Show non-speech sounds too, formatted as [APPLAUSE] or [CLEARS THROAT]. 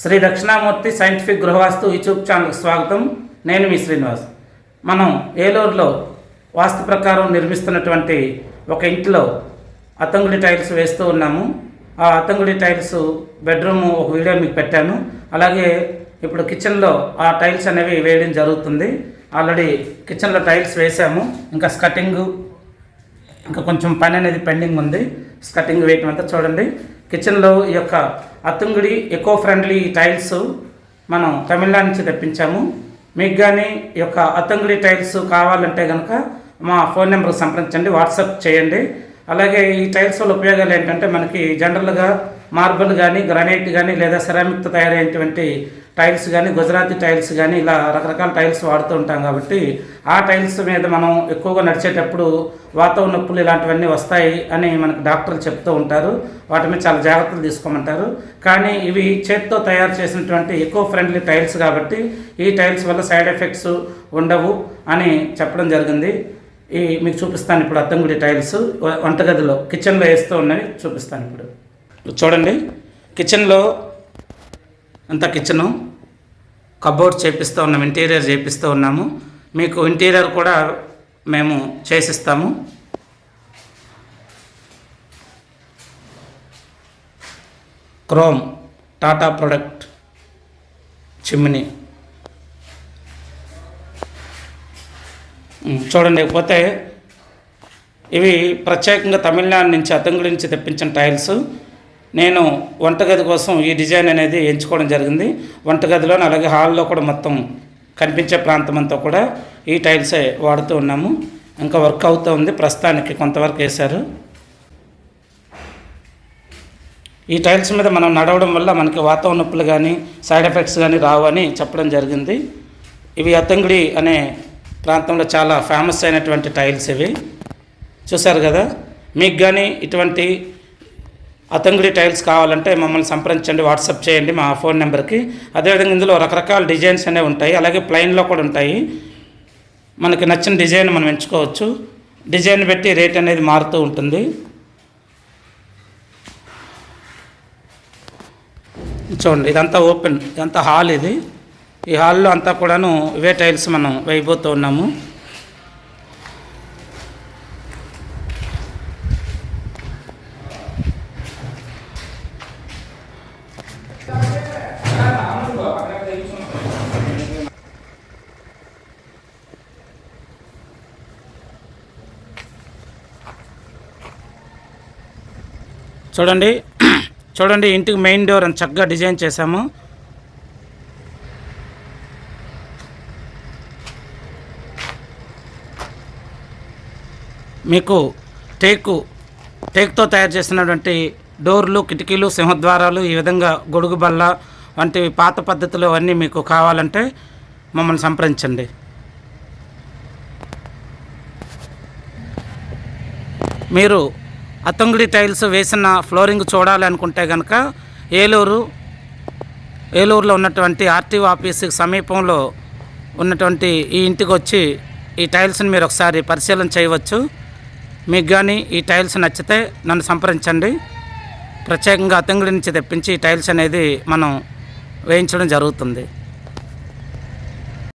Shri Dakshinamurthy scientific గృహవాస్తు YouTube ఛానల్కి స్వాగతం. నేను మీ శ్రీనివాస్. మనం ఏలూరులో వాస్తు ప్రకారం నిర్మిస్తున్నటువంటి ఒక ఇంట్లో అతంగుడి టైల్స్ వేస్తూ ఉన్నాము. ఆ అతంగుడి టైల్స్ బెడ్రూమ్ ఒక వీడియో మీకు పెట్టాను. అలాగే ఇప్పుడు కిచెన్లో ఆ టైల్స్ అనేవి వేయడం జరుగుతుంది. ఆల్రెడీ కిచెన్లో టైల్స్ వేసాము. ఇంకా స్కటింగు ఇంకా కొంచెం పని అనేది పెండింగ్ ఉంది. స్కటింగ్ వేయటం అంతా చూడండి. కిచెన్లో ఈ యొక్క అత్తుంగుడి ఎకో ఫ్రెండ్లీ టైల్స్ మనం తమిళనాడు నుంచి తెప్పించాము. మీకు కానీ ఈ యొక్క అత్తంగుడి టైల్స్ కావాలంటే కనుక మా ఫోన్ నెంబర్కి సంప్రదించండి వాట్సాప్ చేయండి. అలాగే ఈ టైల్స్ వల్ల ఉపయోగాలు ఏంటంటే మనకి జనరల్గా మార్బుల్ కానీ గ్రానైట్ కానీ లేదా సెరామిక్తో తయారైనటువంటి టైల్స్ కానీ గుజరాతీ టైల్స్ కానీ ఇలా రకరకాల టైల్స్ వాడుతూ ఉంటాం కాబట్టి ఆ టైల్స్ మీద మనం ఎక్కువగా నడిచేటప్పుడు వాతావరణ నొప్పులు ఇలాంటివన్నీ వస్తాయి అని మనకు డాక్టర్లు చెప్తూ ఉంటారు. వాటి మీద చాలా జాగ్రత్తలు తీసుకోమంటారు. కానీ ఇవి చేత్తో తయారు చేసినటువంటి ఎక్కువ ఫ్రెండ్లీ టైల్స్ కాబట్టి ఈ టైల్స్ వల్ల సైడ్ ఎఫెక్ట్స్ ఉండవు అని చెప్పడం జరిగింది. ఈ మీకు చూపిస్తాను ఇప్పుడు అద్దంగుడి టైల్స్ వంటగదిలో కిచెన్లో వేస్తూ ఉన్నవి చూపిస్తాను ఇప్పుడు. చూడండి. కిచెన్లో అంతా కిచెను. కబోర్డ్ చేపిస్తూ ఉన్నాము ఇంటీరియర్ చేపిస్తూ ఉన్నాము. మీకు ఇంటీరియర్ కూడా మేము చేసిస్తాము. క్రోమ్ టాటా ప్రొడక్ట్ చిమ్ని చూడండి పోతే ఇవి ప్రత్యేకంగా తమిళనాడు నుంచి అతంగుడి నుంచి తెప్పించిన టైల్స్. నేను వంటగది కోసం ఈ డిజైన్ అనేది ఎంచుకోవడం జరిగింది. వంటగదిలో అలాగే హాల్లో కూడా మొత్తం కనిపించే ప్రాంతం అంతా కూడా ఈ టైల్సే వాడుతూ ఉన్నాము. ఇంకా వర్క్ అవుతూ ఉంది. ప్రస్తుతానికి కొంతవరకు వేశారు. ఈ టైల్స్ మీద మనం నడవడం వల్ల మనకి వాతావరణ నొప్పులు కానీ సైడ్ ఎఫెక్ట్స్ కానీ రావు అని చెప్పడం జరిగింది. ఇవి అతంగిడి అనే ప్రాంతంలో చాలా ఫేమస్ అయినటువంటి టైల్స్ ఇవి. చూశారు కదా? మీకు కానీ ఇటువంటి అతంగుడి టైల్స్ కావాలంటే మమ్మల్ని సంప్రదించండి వాట్సాప్ చేయండి మా ఫోన్ నెంబర్కి. అదేవిధంగా ఇందులో రకరకాల డిజైన్స్ అనేవి ఉంటాయి అలాగే ప్లెయిన్లో కూడా ఉంటాయి. మనకి నచ్చిన డిజైన్ మనం ఎంచుకోవచ్చు. డిజైన్ బట్టి రేట్ అనేది మారుతూ ఉంటుంది. చూడండి ఇదంతా ఓపెన్ ఇదంతా హాల్ ఇది. ఈ హాల్లో అంతా కూడాను ఇవే టైల్స్ మనం వేయబోతూ ఉన్నాము. చూడండి. [CLEARS THROAT] చూడండి ఇంటికి మెయిన్ డోర్ అని చక్కగా డిజైన్ చేశాము. మీకు టేకు టేక్తో తయారు చేసినటువంటి డోర్లు కిటికీలు సింహద్వారాలు ఈ విధంగా గొడుగు బల్ల వంటి పాత పద్ధతులు అన్నీ మీకు కావాలంటే మమ్మల్ని సంప్రదించండి. మీరు అత్తంగుడి టైల్స్ వేసిన ఫ్లోరింగ్ చూడాలి అనుకుంటే కనుక ఏలూరు ఏలూరులో ఉన్నటువంటి ఆర్టీఓ ఆఫీస్కి సమీపంలో ఉన్నటువంటి ఈ ఇంటికి వచ్చి ఈ టైల్స్ని మీరు ఒకసారి పరిశీలన చేయవచ్చు. మీకు కానీ ఈ టైల్స్ నచ్చితే నన్ను సంప్రదించండి. ప్రత్యేకంగా అతంగుడి నుంచి తెప్పించి ఈ టైల్స్ అనేది మనం వేయించడం జరుగుతుంది.